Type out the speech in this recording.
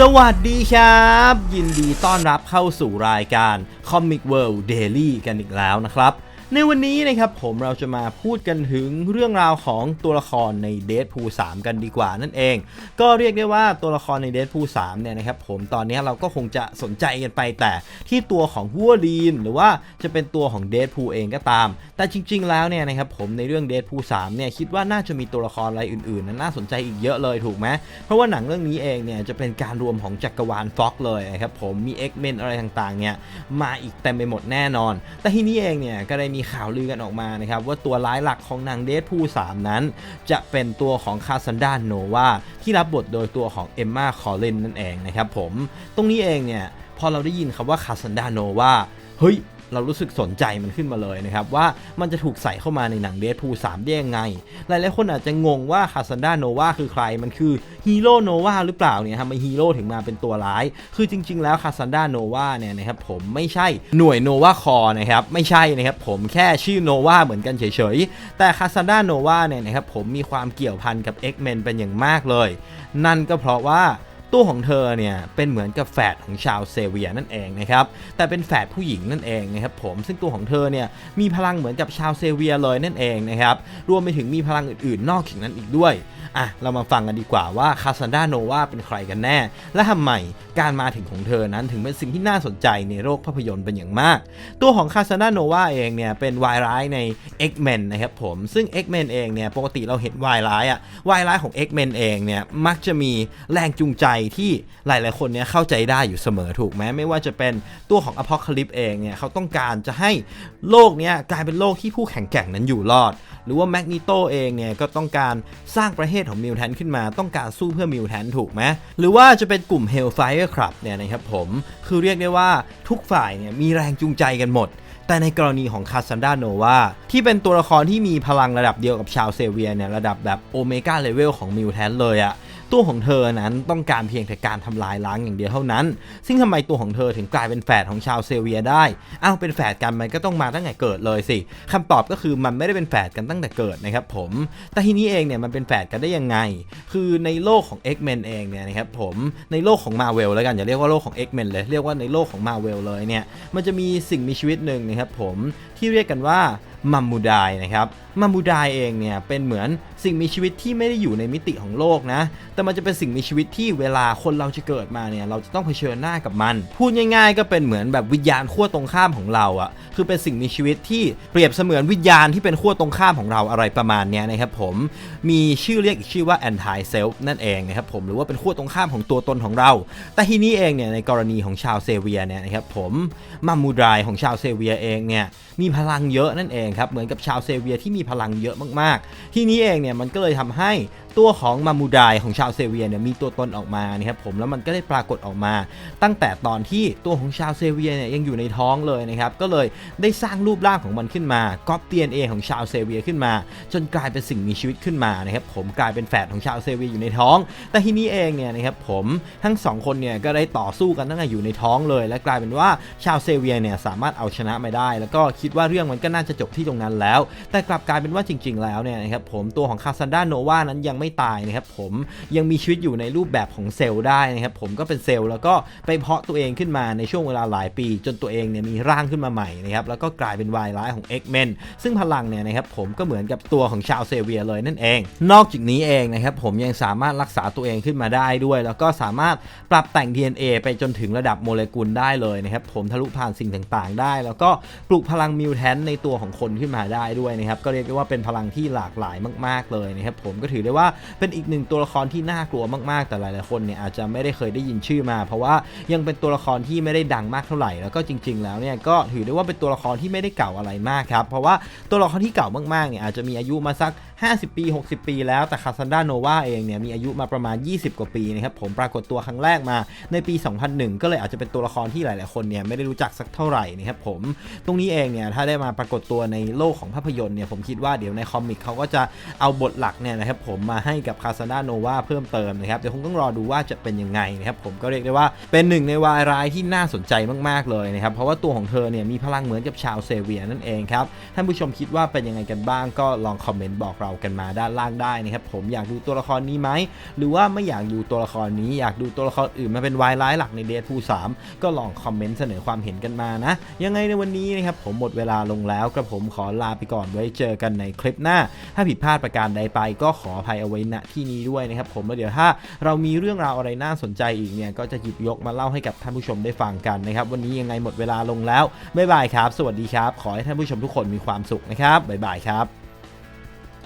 สวัสดีครับ ยินดีต้อนรับเข้าสู่รายการ Comic World Daily กันอีกแล้วนะครับ ในวันนี้นะครับผมเราจะมาพูดกันถึงเรื่องราวของตัวละครใน Deadpool 3 กันดีกว่านั่นเอง ก็เรียกได้ว่าตัวละครใน Deadpool 3 เนี่ยนะครับผมตอนนี้เราก็คงจะสนใจกันไปแต่ที่ตัวของวูวลีนหรือว่าจะเป็นตัวของ Deadpool เองก็ตามแต่จริง ๆ แล้วเนี่ยนะครับผมในเรื่อง Deadpool 3เนี่ยคิดว่าน่าจะมีตัวละครอะไรอื่นๆนั้นน่าสนใจอีกเยอะเลยถูกไหมเพราะว่าหนังเรื่องนี้เองเนี่ยจะเป็นการรวมของจักรวาลฟ็อกเลยนะครับผมมี X-Men อะไรต่างๆเนี่ยมาอีกเต็มไปหมดแน่นอน แต่ที่นี้เองเนี่ยก็ได้มีข่าวลือกันออกมานะครับว่าตัวร้ายหลักของหนัง Deadpool 3นั้น จะเป็นตัวของคาซันดาโนวาที่รับบทโดยตัวของเอมมาคอลเลนนั่นเองนะครับผมตรงนี้เองเนี่ยพอเราได้ยินคำว่าคาซันดาโนวาเฮ้ย เรารู้สึกสนใจมันขึ้นมาเลยนะครับว่ามันจะถูกใส่เข้ามาในหนังเด p พู3ได้ยังไง หลายๆคนอาจจะงงว่าคาซันดาโนวาคือใคร มันคือฮีโร่โนวาหรือเปล่าเนี่ยทำไมฮีโร่ถึงมาเป็นตัวร้าย คือจริง ๆ แล้วคาซันดาโนวาเนี่ยนะครับผมไม่ใช่หน่วยโนวาคอนะครับไม่ใช่นะครับผมแค่ชื่อโนวาเหมือนกันเฉยๆ แต่คาซันดาโนวาเนี่ยนะครับผมมีความเกี่ยวพันกับ X-Men เป็นอย่างมากเลย นั่นก็เพราะว่า ตัวของเธอเนี่ยเป็นเหมือนกับแฝดของชาวเซเวียนั่นเองนะครับแต่เป็นแฝดผู้หญิงนั่นเองนะครับผมซึ่งตัวของเธอเนี่ยมีพลังเหมือนกับชาวเซเวียเลยนั่นเองนะครับรวมไปถึงมีพลังอื่นๆ นอกจากนั้นอีกด้วยอะเรามาฟังกันดีกว่าว่าคาซันดาโนวาเป็นใครกันแน่ และทำไมการมาถึงของเธอนั้นถึงเป็นสิ่งที่น่าสนใจในโลกภาพยนตร์เป็นอย่างมาก ตัวของคาซันดาโนวาเองเนี่ยเป็นวายร้ายใน X-Men นะครับผมซึ่ง X-Men เองเนี่ยปกติเราเห็นวายร้ายอะวายร้ายของ X-Men เองเนี่ยมักจะมีแรงจูงใจที่หลาย ๆ คนเนี่ยเข้าใจได้อยู่เสมอถูกไหมไม่ว่าจะเป็นตัวของอพอคลิปเองเนี่ยเขาต้องการจะให้โลกเนี้ยกลายเป็นโลกที่ผู้แข่งแกร่งนั้นอยู่รอด หรือว่าแมกนิโตเองเนี่ยก็ต้องการสร้างประเทศของมิวแทนขึ้นมาต้องการสู้เพื่อมิวแทนถูกไหมหรือว่าจะเป็นกลุ่ม Hellfire Club เนี่ยนะครับผมคือเรียกได้ว่าทุกฝ่ายเนี่ยมีแรงจูงใจกันหมดแต่ในกรณีของคาซันดาโนวาที่เป็นตัวละครที่มีพลังระดับเดียวกับชาวเซเวียเนี่ยระดับแบบโอเมก้าเลเวลของมิวแทนเลยอะ ตัวของเธอนั้นต้องการเพียงแต่การทำลายล้างอย่างเดียวเท่านั้น ซึ่งทำไมตัวของเธอถึงกลายเป็นแฝดของชาวเซเวียได้อ้าวเป็นแฝดกันมันก็ต้องมาตั้งแต่เกิดเลยสิคำตอบก็คือมันไม่ได้เป็นแฝดกันตั้งแต่เกิดนะครับผม แต่ทีนี้เองเนี่ยมันเป็นแฝดกันได้ยังไง คือในโลกของ X-Men เองเนี่ยนะครับผมในโลกของ Marvel แล้วกันอย่าเรียกว่าโลกของ X-Men เลยเรียกว่าในโลกของ Marvel เลยเนี่ยมันจะมีสิ่งมีชีวิตหนึ่งนะครับผมที่เรียกกันว่า มัมมูดายนะครับมัมมูดายเองเนี่ยเป็นเหมือนสิ่งมีชีวิตที่ไม่ได้อยู่ในมิติของโลกนะ แต่มันจะเป็นสิ่งมีชีวิตที่เวลาคนเราจะเกิดมาเนี่ยเราจะต้องเผชิญหน้ากับมัน พูดง่าย ๆ ก็เป็นเหมือนแบบวิญญาณขั้วตรงข้ามของเราอะ่ะคือเป็นสิ่งมีชีวิตที่เปรียบเสมือนวิญญาณที่เป็นขั้วตรงข้ามของเราอะไรประมาณนี้นะครับผมมีชื่อเรียกอีกชื่อว่า anti self นั่นเองนะครับผมหรือว่าเป็นขั้วตรงข้ามของตัวตนของเรา แต่ทีนี้เองเนี่ยในกรณีของชาวเซเวียเนี่ยนะครับผมมัมมูดายของชาวเซเวียเองเนี่ยมีพลังเยอะนั่นเองครับเหมือนกับชาวเซเวียที่มีพลังเยอะมากๆ ที่นี้เองเนี่ยมันก็เลยทำให้ตัวของมามูดายของชาวเซเวียเนี่ยมีตัวตนออกมานะครับผมแล้วมันก็ได้ปรากฏออกมา ตั้งแต่ตอนที่ตัวของชาวเซเวียเนี่ยยังอยู่ในท้องเลยนะครับก็เลยได้สร้างรูปร่างของมันขึ้นมาก๊อป DNA ของชาวเซเวียขึ้นมา จนกลายเป็นสิ่งมีชีวิตขึ้นมานะครับผมกลายเป็นแฝดของชาวเซเวียอยู่ในท้อง แต่ทีนี้เองเนี่ยนะครับผมทั้งสองคนเนี่ยก็ได้ต่อสู้กันตั้งแต่อยู่ในท้องเลย และกลายเป็นว่าชาวเซเวียเนี่ยสามารถเอาชนะมาได้ แล้วก็คิดว่าเรื่องมันก็น่าจะจบที่ตรงนั้นแล้ว แต่กลับกลายเป็นว่าจริง ๆ แล้วเนี่ยนะครับผมตัวของคาซันดาโนวานั้นยังไม่ตายนะครับผมยังมีชีวิตอยู่ในรูปแบบของเซลล์ได้นะครับผมก็เป็นเซลล์แล้วก็ไปเพาะตัวเองขึ้นมาในช่วงเวลาหลายปี จนตัวเองเนี่ยมีร่างขึ้นมาใหม่นะครับแล้วก็กลายเป็นวายร้ายของ X-Men ซึ่งพลังเนี่ยนะครับผมก็เหมือนกับตัวของชาวเซเวียเลยนั่นเอง นอกจากนี้เองนะครับผมยังสามารถรักษาตัวเองขึ้นมาได้ด้วย แล้วก็สามารถปรับแต่ง DNA ไปจนถึงระดับโมเลกุลได้เลยนะครับผมทะลุผ่านสิ่งต่างๆ ได้ แล้วก็ปลุกพลังมิวแทนในตัวของคนขึ้นมาได้ด้วยนะครับก็เรียกได้ว่าเป็นพลังที่หลากหลายมาก ๆเลยนะครับผมก็ถือได้ว่าเป็นอีกหนึ่งตัวละครที่น่ากลัวมากๆ แต่หลายๆคนเนี่ยอาจจะไม่ได้เคยได้ยินชื่อมา เพราะว่ายังเป็นตัวละครที่ไม่ได้ดังมากเท่าไหร่แล้วก็จริง ๆ แล้วเนี่ยก็ถือได้ว่าเป็นตัวละครที่ไม่ได้เก่าอะไรมากครับเพราะว่าตัวละครที่เก่ามากๆเนี่ยอาจจะมีอายุมาสัก 50 ปี 60 ปีแล้วแต่คาซันดาโนวาเองเนี่ยมีอายุมาประมาณ 20 กว่าปีนะครับผมปรากฏตัวครั้งแรกมาในปี 2001 ก็เลยอาจจะเป็นตัวละครที่หลาย ๆ คนเนี่ยไม่ได้รู้จักสักเท่าไหร่นะครับผมตรงนี้เองเนี่ยถ้าได้มาปรากฏตัวในโลกของภาพยนตร์เนี่ยผมคิดว่าเดี๋ยวในคอมิกเขาก็จะเอาบทหลักเนี่ยนะครับผมมาให้กับคาซันดาโนวาเพิ่มเติมนะครับเดี๋ยวคงต้องรอดูว่าจะเป็นยังไงนะครับผมก็เรียกได้ว่าเป็นหนึ่งในวายร้ายที่น่าสนใจมากๆเลยนะครับเพราะว่าตัวของเธอเนี่ยมีพลังเหมือนกับชาวเซเวียนั่นเองครับท่านผู้ชมคิดว่าเป็นยังไงกันบ้างก็ลองคอมเมนต์บอกเรากันมาด้านล่างได้นะครับผมอยากดูตัวละครนี้ไหมหรือว่าไม่อยากดูตัวละครนี้อยากดูตัวละครอื่นมาเป็นวายร้ายหลักในเด p พู3ก็ลองคอมเมนต์เสนอความเห็นกันมานะยังไงในวันนี้นะครับผมหมดเวลาลงแล้วกระผมขอลาไปก่อนไว้เจอกันในคลิปหน้า ถ้าผิดพลาดประการใดไปก็ขออภัยเอาไว้ณที่นี้ด้วยนะครับผมแล้วเดี๋ยวถ้าเรามีเรื่องราวอะไรน่าสนใจอีกเนี่ยก็จะหยิบยกมาเล่าให้กับท่านผู้ชมได้ฟังกันนะครับ วันนี้ยังไงหมดเวลาลงแล้วบ๊ายบายครับ สวัสดีครับ ขอให้ท่านผู้ชมทุกคนมีความสุขนะครับบ๊ายบายครับ